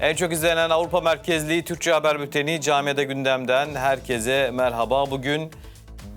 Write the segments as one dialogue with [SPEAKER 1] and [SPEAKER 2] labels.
[SPEAKER 1] En çok izlenen Avrupa merkezli Türkçe haber bülteni Camiada Gündem'den herkese merhaba. Bugün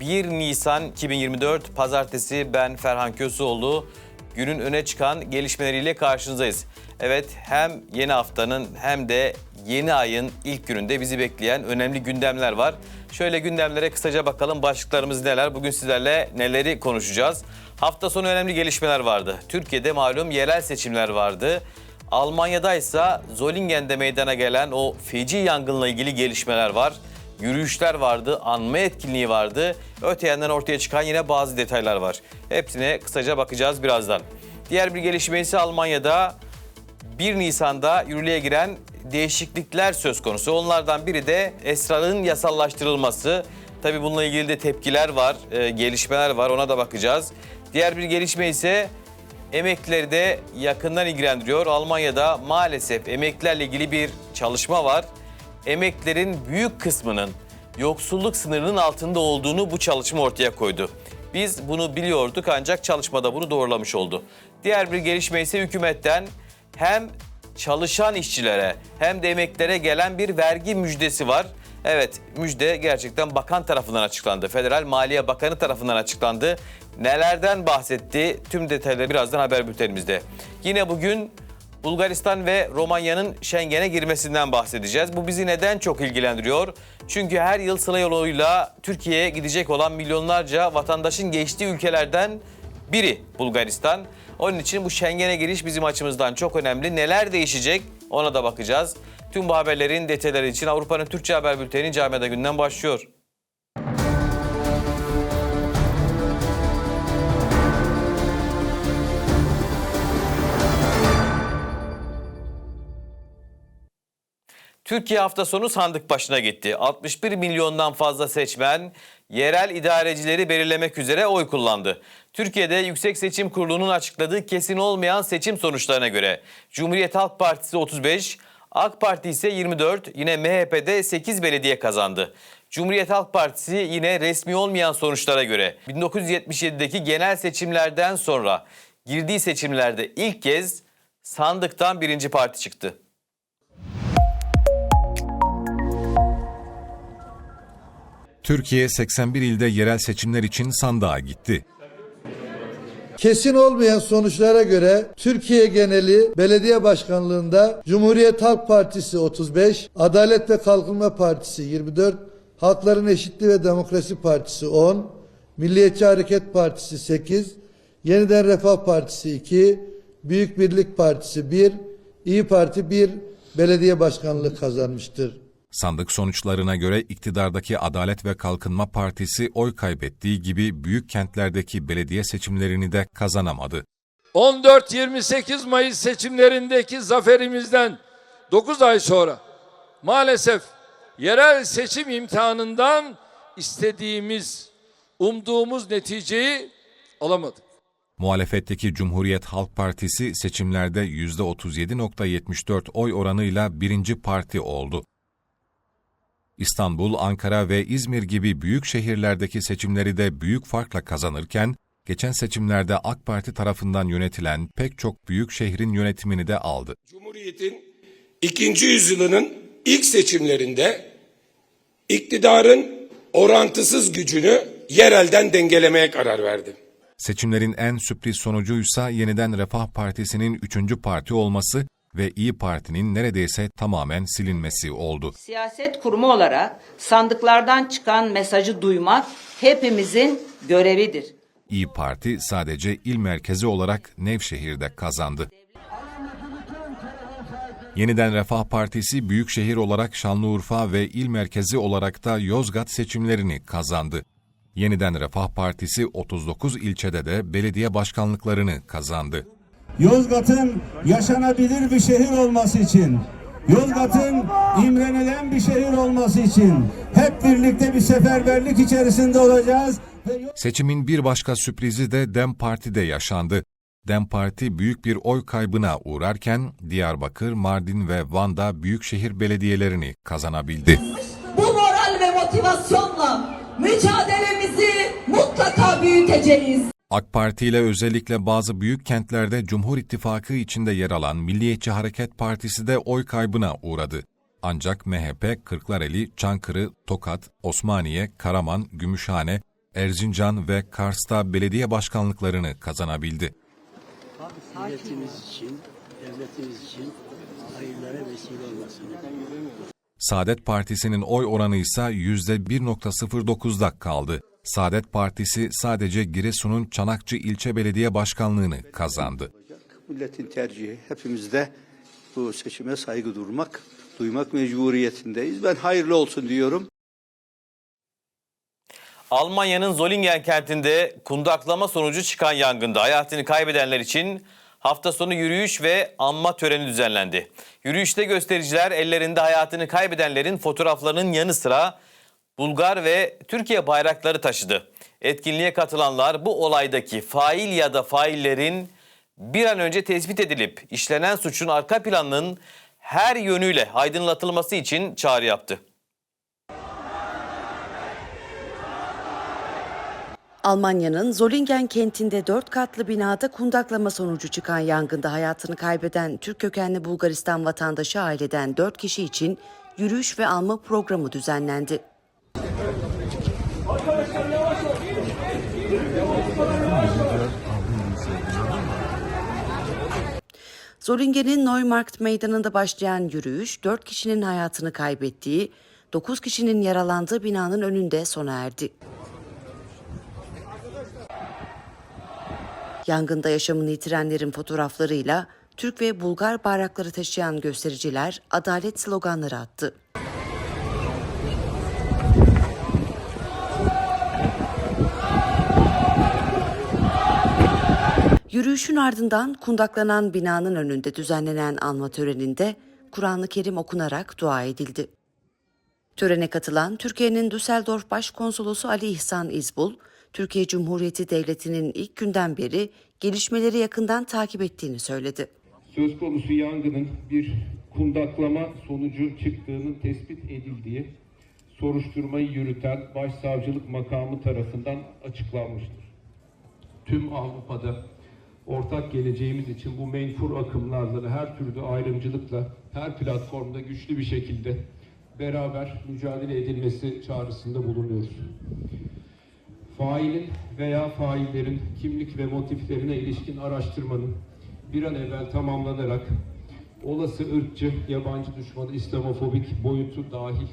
[SPEAKER 1] 1 Nisan 2024 Pazartesi ben Ferhan Köseoğlu. Günün öne çıkan gelişmeleriyle karşınızdayız. Evet hem yeni haftanın hem de yeni ayın ilk gününde bizi bekleyen önemli gündemler var. Şöyle gündemlere kısaca bakalım başlıklarımız neler? Bugün sizlerle neleri konuşacağız? Hafta sonu önemli gelişmeler vardı. Türkiye'de malum yerel seçimler vardı. Almanya'da ise Zolingen'de meydana gelen o feci yangınla ilgili gelişmeler var. Yürüyüşler vardı, anma etkinliği vardı. Öte yandan ortaya çıkan yine bazı detaylar var. Hepsine kısaca bakacağız birazdan. Diğer bir gelişme ise Almanya'da 1 Nisan'da yürürlüğe giren değişiklikler söz konusu. Onlardan biri de esrarın yasallaştırılması. Tabii bununla ilgili de tepkiler var, e, gelişmeler var ona da bakacağız. Diğer bir gelişme ise emeklileri de yakından ilgilendiriyor. Almanya'da maalesef emeklilerle ilgili bir çalışma var. Emeklilerin büyük kısmının yoksulluk sınırının altında olduğunu bu çalışma ortaya koydu. Biz bunu biliyorduk ancak çalışmada bunu doğrulamış oldu. Diğer bir gelişme ise hükümetten hem çalışan işçilere hem de emeklilere gelen bir vergi müjdesi var. Evet müjde gerçekten bakan tarafından açıklandı. Federal Maliye Bakanı tarafından açıklandı. Nelerden bahsetti tüm detayları birazdan haber bültenimizde. Yine bugün Bulgaristan ve Romanya'nın Schengen'e girmesinden bahsedeceğiz. Bu bizi neden çok ilgilendiriyor? Çünkü her yıl sıla yoluyla Türkiye'ye gidecek olan milyonlarca vatandaşın geçtiği ülkelerden biri Bulgaristan. Onun için bu Schengen'e giriş bizim açımızdan çok önemli. Neler değişecek ona da bakacağız. Tüm bu haberlerin detayları için Avrupa'nın Türkçe Haber Bülteni Camiada Günden başlıyor. Türkiye hafta sonu sandık başına gitti. 61 milyondan fazla seçmen yerel idarecileri belirlemek üzere oy kullandı. Türkiye'de Yüksek Seçim Kurulu'nun açıkladığı kesin olmayan seçim sonuçlarına göre Cumhuriyet Halk Partisi 35, AK Parti ise 24, yine MHP'de 8 belediye kazandı. Cumhuriyet Halk Partisi yine resmi olmayan sonuçlara göre 1977'deki genel seçimlerden sonra girdiği seçimlerde ilk kez sandıktan birinci parti çıktı.
[SPEAKER 2] Türkiye 81 ilde yerel seçimler için sandığa gitti.
[SPEAKER 3] Kesin olmayan sonuçlara göre Türkiye geneli belediye başkanlığında Cumhuriyet Halk Partisi 35, Adalet ve Kalkınma Partisi 24, Halkların Eşitliği ve Demokrasi Partisi 10, Milliyetçi Hareket Partisi 8, Yeniden Refah Partisi 2, Büyük Birlik Partisi 1, İyi Parti 1 belediye başkanlığı kazanmıştır.
[SPEAKER 2] Sandık sonuçlarına göre iktidardaki Adalet ve Kalkınma Partisi oy kaybettiği gibi büyük kentlerdeki belediye seçimlerini de kazanamadı.
[SPEAKER 4] 14-28 Mayıs seçimlerindeki zaferimizden 9 ay sonra maalesef yerel seçim imtihanından istediğimiz, umduğumuz neticeyi alamadık.
[SPEAKER 2] Muhalefetteki Cumhuriyet Halk Partisi seçimlerde %37.74 oy oranıyla birinci parti oldu. İstanbul, Ankara ve İzmir gibi büyük şehirlerdeki seçimleri de büyük farkla kazanırken, geçen seçimlerde AK Parti tarafından yönetilen pek çok büyük şehrin yönetimini de aldı.
[SPEAKER 5] Cumhuriyet'in ikinci yüzyılının ilk seçimlerinde iktidarın orantısız gücünü yerelden dengelemeye karar verdi.
[SPEAKER 2] Seçimlerin en sürpriz sonucuysa yeniden Refah Partisi'nin üçüncü parti olması ve İyi Parti'nin neredeyse tamamen silinmesi oldu.
[SPEAKER 6] Siyaset kurumu olarak sandıklardan çıkan mesajı duymak hepimizin görevidir.
[SPEAKER 2] İyi Parti sadece il merkezi olarak Nevşehir'de kazandı. Yeniden Refah Partisi büyükşehir olarak Şanlıurfa ve il merkezi olarak da Yozgat seçimlerini kazandı. Yeniden Refah Partisi 39 ilçede de belediye başkanlıklarını kazandı.
[SPEAKER 7] Yozgat'ın yaşanabilir bir şehir olması için, Yozgat'ın imrenilen bir şehir olması için hep birlikte bir seferberlik içerisinde olacağız. Ve
[SPEAKER 2] Seçimin bir başka sürprizi de DEM Parti'de yaşandı. DEM Parti büyük bir oy kaybına uğrarken Diyarbakır, Mardin ve Van'da büyükşehir belediyelerini kazanabildi.
[SPEAKER 8] bu moral ve motivasyonla mücadelemizi mutlaka büyüteceğiz.
[SPEAKER 2] AK Parti ile özellikle bazı büyük kentlerde Cumhur İttifakı içinde yer alan Milliyetçi Hareket Partisi de oy kaybına uğradı. Ancak MHP, Kırklareli, Çankırı, Tokat, Osmaniye, Karaman, Gümüşhane, Erzincan ve Kars'ta belediye başkanlıklarını kazanabildi.
[SPEAKER 8] milletimiz için, devletimiz için hayırlara vesile olmasını.
[SPEAKER 2] Saadet Partisi'nin oy oranı ise %1.09'da kaldı. Saadet Partisi sadece Giresun'un Çanakçı ilçe belediye başkanlığını kazandı.
[SPEAKER 8] Milletin tercihi hepimizde bu seçime saygı durmak, duymak mecburiyetindeyiz. Ben hayırlı olsun diyorum.
[SPEAKER 1] Almanya'nın Solingen kentinde kundaklama sonucu çıkan yangında hayatını kaybedenler için hafta sonu yürüyüş ve anma töreni düzenlendi. Yürüyüşte göstericiler ellerinde hayatını kaybedenlerin fotoğraflarının yanı sıra Bulgar ve Türkiye bayrakları taşıdı. Etkinliğe katılanlar bu olaydaki fail ya da faillerin bir an önce tespit edilip işlenen suçun arka planının her yönüyle aydınlatılması için çağrı yaptı.
[SPEAKER 9] Almanya'nın Solingen kentinde dört katlı binada kundaklama sonucu çıkan yangında hayatını kaybeden Türk kökenli Bulgaristan vatandaşı aileden dört kişi için yürüyüş ve alma programı düzenlendi. Zolingen'in Neumarkt meydanında başlayan yürüyüş, dört kişinin hayatını kaybettiği, dokuz kişinin yaralandığı binanın önünde sona erdi. Yangında yaşamını yitirenlerin fotoğraflarıyla Türk ve Bulgar bayrakları taşıyan göstericiler adalet sloganları attı. Yürüyüşün ardından kundaklanan binanın önünde düzenlenen anma töreninde Kur'an-ı Kerim okunarak dua edildi. Törene katılan Türkiye'nin Düsseldorf Başkonsolosu Ali İhsan İzbul, Türkiye Cumhuriyeti Devleti'nin ilk günden beri gelişmeleri yakından takip ettiğini söyledi.
[SPEAKER 10] söz konusu yangının bir kundaklama sonucu çıktığının tespit edildiği soruşturmayı yürüten Başsavcılık makamı tarafından açıklanmıştır. Tüm Avrupa'da ortak geleceğimiz için bu menfur akımlarla her türlü ayrımcılıkla her platformda güçlü bir şekilde beraber mücadele edilmesi çağrısında bulunuyoruz. Failin veya faillerin kimlik ve motiflerine ilişkin araştırmanın bir an evvel tamamlanarak olası ırkçı, yabancı düşmanı, İslamofobik boyutu dahil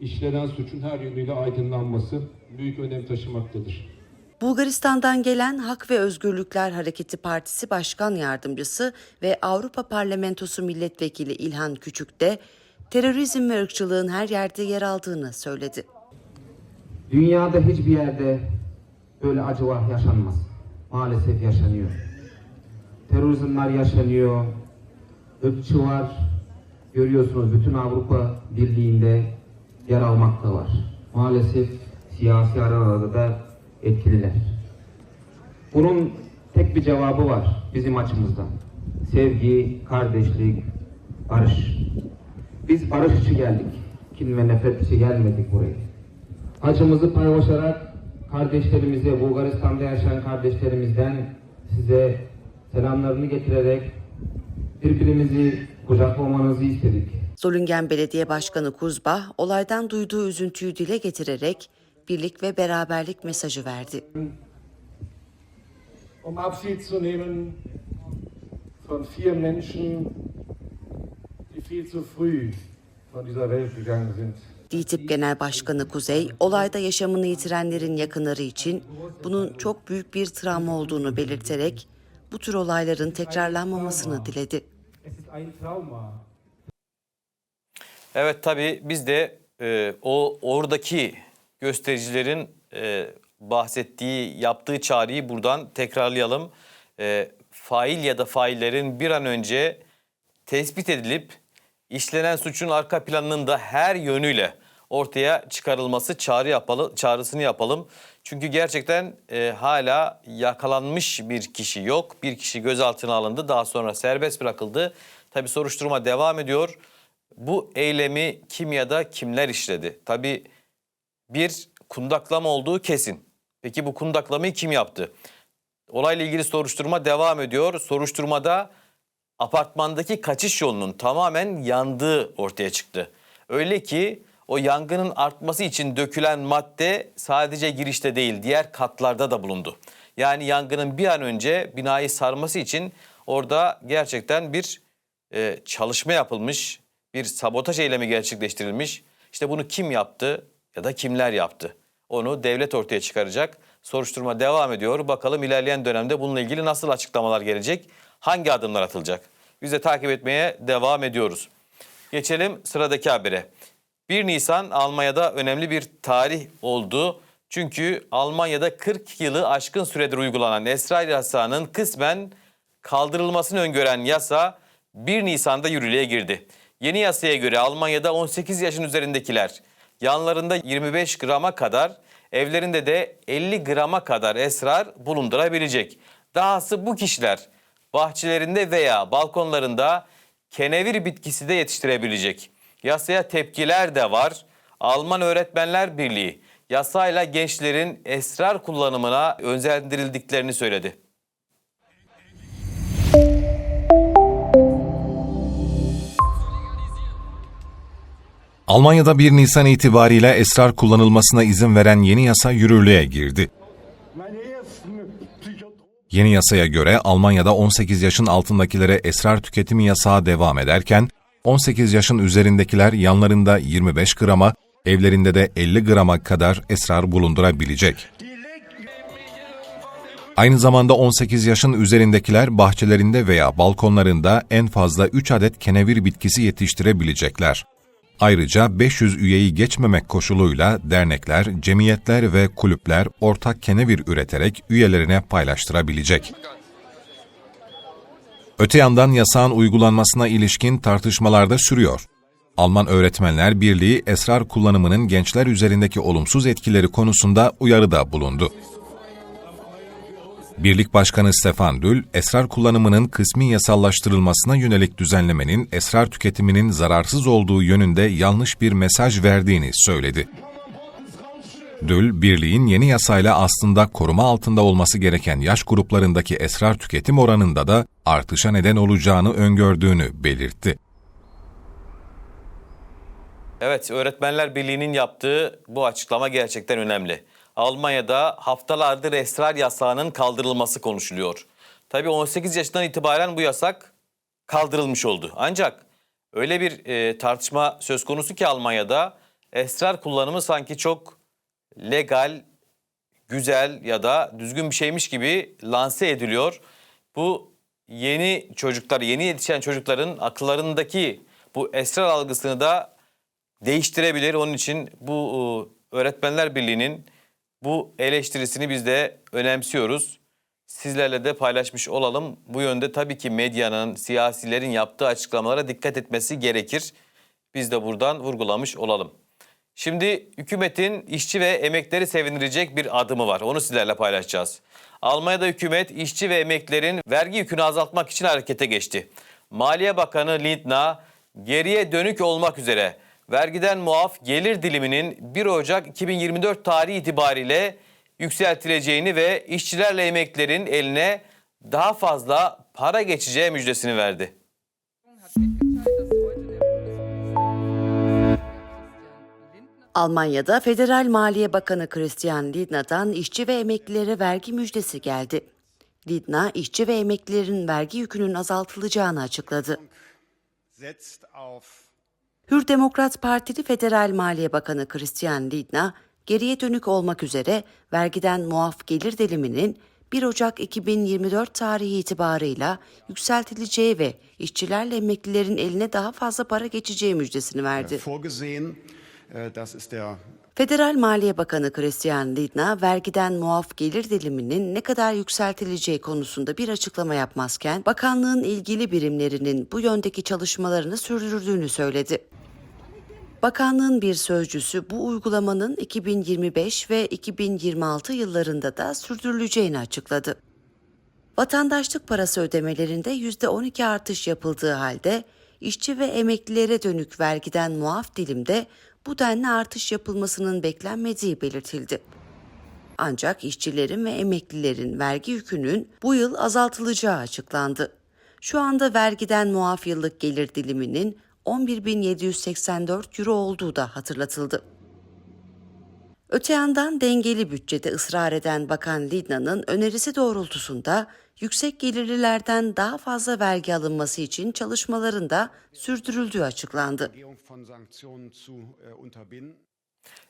[SPEAKER 10] işlenen suçun her yönüyle aydınlanması büyük önem taşımaktadır.
[SPEAKER 9] Bulgaristan'dan gelen Hak ve Özgürlükler Hareketi Partisi Başkan Yardımcısı ve Avrupa Parlamentosu Milletvekili İlhan Küçük de terörizm ve ırkçılığın her yerde yer aldığını söyledi.
[SPEAKER 11] Dünyada hiçbir yerde böyle acılar yaşanmaz. Maalesef yaşanıyor. Terörizmler yaşanıyor. Var. Görüyorsunuz bütün Avrupa Birliği'nde yer almaktalar. Maalesef siyasi aralarda da etkililer. Bunun tek bir cevabı var bizim açımızdan. Sevgi, kardeşlik, barış. Biz barış için geldik. Kin ve nefret için gelmedik buraya. Acımızı paylaşarak kardeşlerimize, Bulgaristan'da yaşayan kardeşlerimizden size selamlarını getirerek birbirimizi kucaklamanızı istedik.
[SPEAKER 9] Solingen Belediye Başkanı Kuzbah olaydan duyduğu üzüntüyü dile getirerek birlik ve beraberlik mesajı verdi.
[SPEAKER 10] um Abschied zu nehmen von vier Menschen, die viel zu früh von dieser Welt gegangen sind.
[SPEAKER 9] DİTİB Genel Başkanı Kuzey, olayda yaşamını yitirenlerin yakınları için bunun çok büyük bir travma olduğunu belirterek bu tür olayların tekrarlanmamasını diledi.
[SPEAKER 1] Evet tabii biz de e, o oradaki göstericilerin e, bahsettiği, yaptığı çağrıyı buradan tekrarlayalım. E, fail ya da faillerin bir an önce tespit edilip işlenen suçun arka planının da her yönüyle ortaya çıkarılması çağrı yapalı, çağrısını yapalım. Çünkü gerçekten e, hala yakalanmış bir kişi yok. Bir kişi gözaltına alındı. Daha sonra serbest bırakıldı. Tabii soruşturma devam ediyor. Bu eylemi kim ya da kimler işledi? Tabii bir kundaklama olduğu kesin. Peki bu kundaklamayı kim yaptı? Olayla ilgili soruşturma devam ediyor. Soruşturmada apartmandaki kaçış yolunun tamamen yandığı ortaya çıktı. Öyle ki o yangının artması için dökülen madde sadece girişte değil diğer katlarda da bulundu. Yani yangının bir an önce binayı sarması için orada gerçekten bir e, çalışma yapılmış, bir sabotaj eylemi gerçekleştirilmiş. İşte bunu kim yaptı ya da kimler yaptı? Onu devlet ortaya çıkaracak. Soruşturma devam ediyor. Bakalım ilerleyen dönemde bununla ilgili nasıl açıklamalar gelecek? Hangi adımlar atılacak? Biz de takip etmeye devam ediyoruz. Geçelim sıradaki habere. 1 Nisan Almanya'da önemli bir tarih oldu. Çünkü Almanya'da 40 yılı aşkın süredir uygulanan esrar yasağının kısmen kaldırılmasını öngören yasa 1 Nisan'da yürürlüğe girdi. Yeni yasaya göre Almanya'da 18 yaşın üzerindekiler yanlarında 25 grama kadar, evlerinde de 50 grama kadar esrar bulundurabilecek. Dahası bu kişiler bahçelerinde veya balkonlarında kenevir bitkisi de yetiştirebilecek. Yasaya tepkiler de var. Alman Öğretmenler Birliği yasayla gençlerin esrar kullanımına özendirildiklerini söyledi.
[SPEAKER 2] Almanya'da 1 Nisan itibariyle esrar kullanılmasına izin veren yeni yasa yürürlüğe girdi. Yeni yasaya göre Almanya'da 18 yaşın altındakilere esrar tüketimi yasağı devam ederken, 18 yaşın üzerindekiler yanlarında 25 grama, evlerinde de 50 grama kadar esrar bulundurabilecek. Aynı zamanda 18 yaşın üzerindekiler bahçelerinde veya balkonlarında en fazla 3 adet kenevir bitkisi yetiştirebilecekler. Ayrıca 500 üyeyi geçmemek koşuluyla dernekler, cemiyetler ve kulüpler ortak kenevir üreterek üyelerine paylaştırabilecek. Öte yandan yasağın uygulanmasına ilişkin tartışmalar da sürüyor. Alman Öğretmenler Birliği esrar kullanımının gençler üzerindeki olumsuz etkileri konusunda uyarıda bulundu. Birlik Başkanı Stefan Dül, esrar kullanımının kısmi yasallaştırılmasına yönelik düzenlemenin esrar tüketiminin zararsız olduğu yönünde yanlış bir mesaj verdiğini söyledi. Dül, birliğin yeni yasayla aslında koruma altında olması gereken yaş gruplarındaki esrar tüketim oranında da artışa neden olacağını öngördüğünü belirtti.
[SPEAKER 1] Evet, Öğretmenler Birliği'nin yaptığı bu açıklama gerçekten önemli. Almanya'da haftalardır esrar yasağının kaldırılması konuşuluyor. Tabii 18 yaşından itibaren bu yasak kaldırılmış oldu. Ancak öyle bir e, tartışma söz konusu ki Almanya'da esrar kullanımı sanki çok legal, güzel ya da düzgün bir şeymiş gibi lanse ediliyor. Bu yeni çocuklar, yeni yetişen çocukların akıllarındaki bu esrar algısını da değiştirebilir. Onun için bu Öğretmenler Birliği'nin bu eleştirisini biz de önemsiyoruz. Sizlerle de paylaşmış olalım. Bu yönde tabii ki medyanın, siyasilerin yaptığı açıklamalara dikkat etmesi gerekir. Biz de buradan vurgulamış olalım. Şimdi hükümetin işçi ve emekleri sevindirecek bir adımı var. Onu sizlerle paylaşacağız. Almanya'da hükümet işçi ve emeklerin vergi yükünü azaltmak için harekete geçti. Maliye Bakanı Lindna geriye dönük olmak üzere vergiden muaf gelir diliminin 1 Ocak 2024 tarihi itibariyle yükseltileceğini ve işçilerle emeklerin eline daha fazla para geçeceği müjdesini verdi.
[SPEAKER 9] Almanya'da Federal Maliye Bakanı Christian Lindner'dan işçi ve emeklilere vergi müjdesi geldi. Lindner, işçi ve emeklilerin vergi yükünün azaltılacağını açıkladı. Hür Demokrat Partili Federal Maliye Bakanı Christian Lindner, geriye dönük olmak üzere vergiden muaf gelir diliminin 1 Ocak 2024 tarihi itibarıyla yükseltileceği ve işçilerle emeklilerin eline daha fazla para geçeceği müjdesini verdi. Federal Maliye Bakanı Christian Lindner, vergiden muaf gelir diliminin ne kadar yükseltileceği konusunda bir açıklama yapmazken, bakanlığın ilgili birimlerinin bu yöndeki çalışmalarını sürdürdüğünü söyledi. Bakanlığın bir sözcüsü bu uygulamanın 2025 ve 2026 yıllarında da sürdürüleceğini açıkladı. Vatandaşlık parası ödemelerinde %12 artış yapıldığı halde işçi ve emeklilere dönük vergiden muaf dilimde bu denli artış yapılmasının beklenmediği belirtildi. Ancak işçilerin ve emeklilerin vergi yükünün bu yıl azaltılacağı açıklandı. Şu anda vergiden muaf yıllık gelir diliminin 11.784 euro olduğu da hatırlatıldı. Öte yandan dengeli bütçede ısrar eden Bakan Lidna'nın önerisi doğrultusunda yüksek gelirlilerden daha fazla vergi alınması için çalışmaların da sürdürüldüğü açıklandı.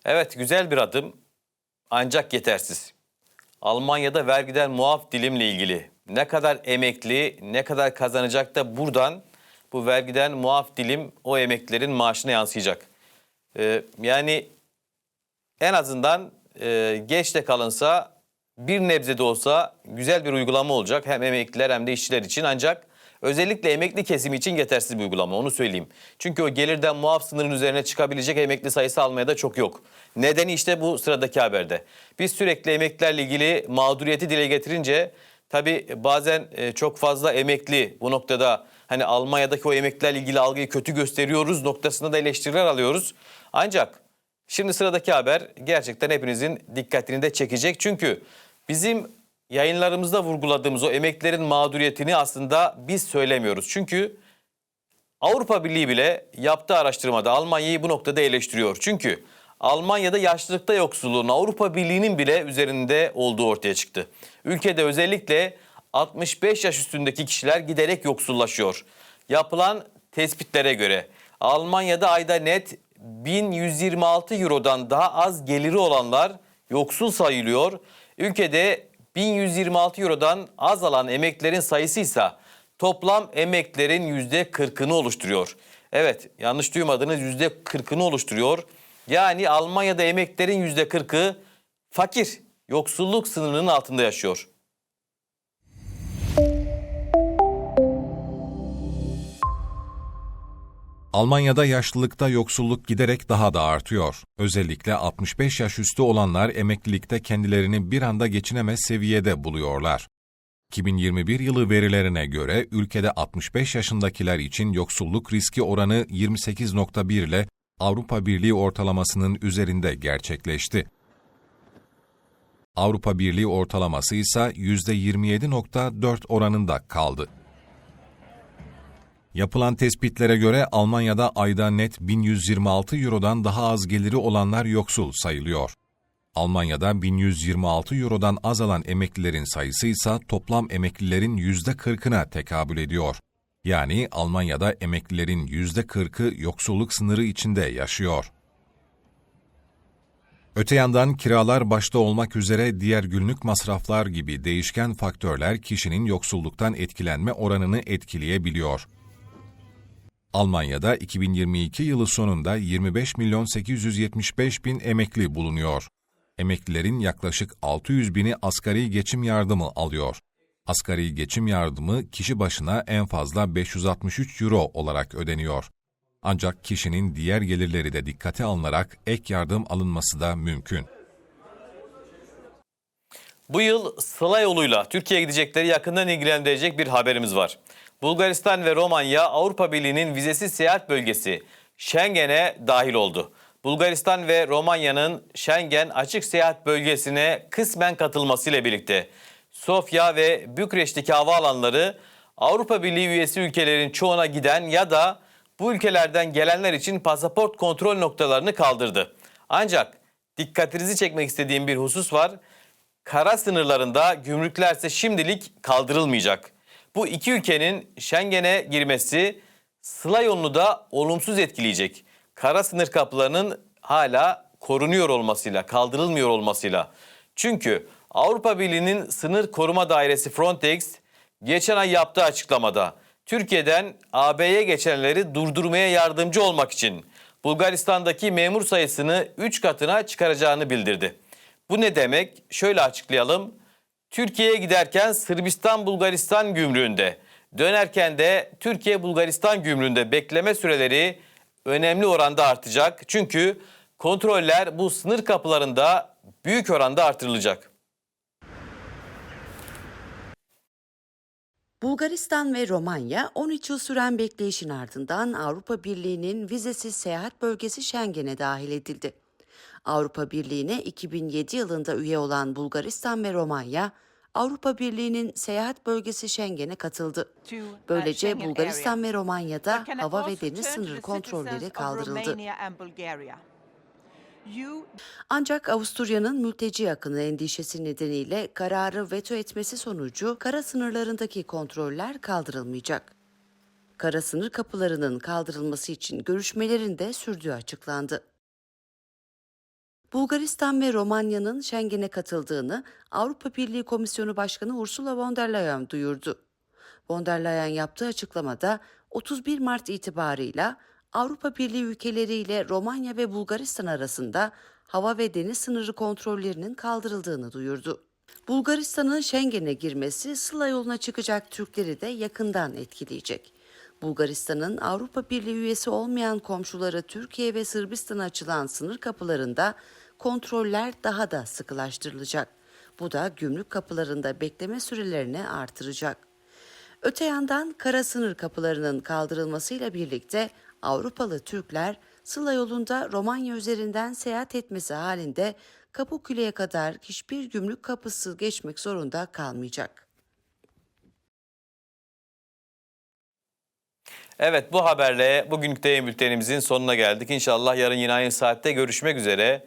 [SPEAKER 1] Evet güzel bir adım ancak yetersiz. Almanya'da vergiden muaf dilimle ilgili ne kadar emekli ne kadar kazanacak da buradan bu vergiden muaf dilim o emeklilerin maaşına yansıyacak. Ee, yani en azından e, geç de kalınsa bir nebze de olsa güzel bir uygulama olacak. Hem emekliler hem de işçiler için ancak özellikle emekli kesimi için yetersiz bir uygulama onu söyleyeyim. Çünkü o gelirden muaf sınırın üzerine çıkabilecek emekli sayısı almaya da çok yok. Nedeni işte bu sıradaki haberde. Biz sürekli emeklilerle ilgili mağduriyeti dile getirince tabii bazen e, çok fazla emekli bu noktada hani Almanya'daki o emeklilerle ilgili algıyı kötü gösteriyoruz noktasında da eleştiriler alıyoruz. Ancak Şimdi sıradaki haber gerçekten hepinizin dikkatini de çekecek. Çünkü bizim yayınlarımızda vurguladığımız o emeklerin mağduriyetini aslında biz söylemiyoruz. Çünkü Avrupa Birliği bile yaptığı araştırmada Almanya'yı bu noktada eleştiriyor. Çünkü Almanya'da yaşlılıkta yoksulluğun Avrupa Birliği'nin bile üzerinde olduğu ortaya çıktı. Ülkede özellikle 65 yaş üstündeki kişiler giderek yoksullaşıyor. Yapılan tespitlere göre Almanya'da ayda net 1126 Euro'dan daha az geliri olanlar yoksul sayılıyor. Ülkede 1126 Euro'dan az alan emeklilerin sayısı ise toplam emeklerin %40'ını oluşturuyor. Evet yanlış duymadınız %40'ını oluşturuyor. Yani Almanya'da emeklerin %40'ı fakir, yoksulluk sınırının altında yaşıyor.
[SPEAKER 2] Almanya'da yaşlılıkta yoksulluk giderek daha da artıyor. Özellikle 65 yaş üstü olanlar emeklilikte kendilerini bir anda geçinemez seviyede buluyorlar. 2021 yılı verilerine göre ülkede 65 yaşındakiler için yoksulluk riski oranı 28.1 ile Avrupa Birliği ortalamasının üzerinde gerçekleşti. Avrupa Birliği ortalaması ise %27.4 oranında kaldı. Yapılan tespitlere göre Almanya'da ayda net 1126 Euro'dan daha az geliri olanlar yoksul sayılıyor. Almanya'da 1126 Euro'dan az alan emeklilerin sayısı ise toplam emeklilerin %40'ına tekabül ediyor. Yani Almanya'da emeklilerin %40'ı yoksulluk sınırı içinde yaşıyor. Öte yandan kiralar başta olmak üzere diğer günlük masraflar gibi değişken faktörler kişinin yoksulluktan etkilenme oranını etkileyebiliyor. Almanya'da 2022 yılı sonunda 25 milyon 875 bin emekli bulunuyor. Emeklilerin yaklaşık 600 bini asgari geçim yardımı alıyor. Asgari geçim yardımı kişi başına en fazla 563 euro olarak ödeniyor. Ancak kişinin diğer gelirleri de dikkate alınarak ek yardım alınması da mümkün.
[SPEAKER 1] Bu yıl Sıla yoluyla Türkiye'ye gidecekleri yakından ilgilendirecek bir haberimiz var. Bulgaristan ve Romanya Avrupa Birliği'nin vizesiz seyahat bölgesi Schengen'e dahil oldu. Bulgaristan ve Romanya'nın Schengen açık seyahat bölgesine kısmen katılmasıyla birlikte Sofya ve Bükreş'teki havaalanları Avrupa Birliği üyesi ülkelerin çoğuna giden ya da bu ülkelerden gelenler için pasaport kontrol noktalarını kaldırdı. Ancak dikkatinizi çekmek istediğim bir husus var. Kara sınırlarında gümrüklerse şimdilik kaldırılmayacak. Bu iki ülkenin Schengen'e girmesi Sıla yolunu da olumsuz etkileyecek. Kara sınır kapılarının hala korunuyor olmasıyla, kaldırılmıyor olmasıyla. Çünkü Avrupa Birliği'nin sınır koruma dairesi Frontex geçen ay yaptığı açıklamada Türkiye'den AB'ye geçenleri durdurmaya yardımcı olmak için Bulgaristan'daki memur sayısını 3 katına çıkaracağını bildirdi. Bu ne demek? Şöyle açıklayalım. Türkiye'ye giderken Sırbistan Bulgaristan gümrüğünde, dönerken de Türkiye Bulgaristan gümrüğünde bekleme süreleri önemli oranda artacak. Çünkü kontroller bu sınır kapılarında büyük oranda artırılacak.
[SPEAKER 9] Bulgaristan ve Romanya 13 yıl süren bekleyişin ardından Avrupa Birliği'nin vizesiz seyahat bölgesi Schengen'e dahil edildi. Avrupa Birliği'ne 2007 yılında üye olan Bulgaristan ve Romanya, Avrupa Birliği'nin seyahat bölgesi Schengen'e katıldı. Böylece Bulgaristan ve Romanya'da hava ve deniz sınır kontrolleri kaldırıldı. Ancak Avusturya'nın mülteci akını endişesi nedeniyle kararı veto etmesi sonucu kara sınırlarındaki kontroller kaldırılmayacak. Kara sınır kapılarının kaldırılması için görüşmelerin de sürdüğü açıklandı. Bulgaristan ve Romanya'nın Schengen'e katıldığını Avrupa Birliği Komisyonu Başkanı Ursula von der Leyen duyurdu. Von der Leyen yaptığı açıklamada 31 Mart itibarıyla Avrupa Birliği ülkeleriyle Romanya ve Bulgaristan arasında hava ve deniz sınırı kontrollerinin kaldırıldığını duyurdu. Bulgaristan'ın Schengen'e girmesi Sıla yoluna çıkacak Türkleri de yakından etkileyecek. Bulgaristan'ın Avrupa Birliği üyesi olmayan komşuları Türkiye ve Sırbistan'a açılan sınır kapılarında kontroller daha da sıkılaştırılacak. Bu da gümrük kapılarında bekleme sürelerini artıracak. Öte yandan kara sınır kapılarının kaldırılmasıyla birlikte Avrupalı Türkler Sıla yolunda Romanya üzerinden seyahat etmesi halinde Kapıkule'ye kadar hiçbir gümrük kapısı geçmek zorunda kalmayacak.
[SPEAKER 1] Evet bu haberle bugünkü yayın bültenimizin sonuna geldik. İnşallah yarın yine aynı saatte görüşmek üzere.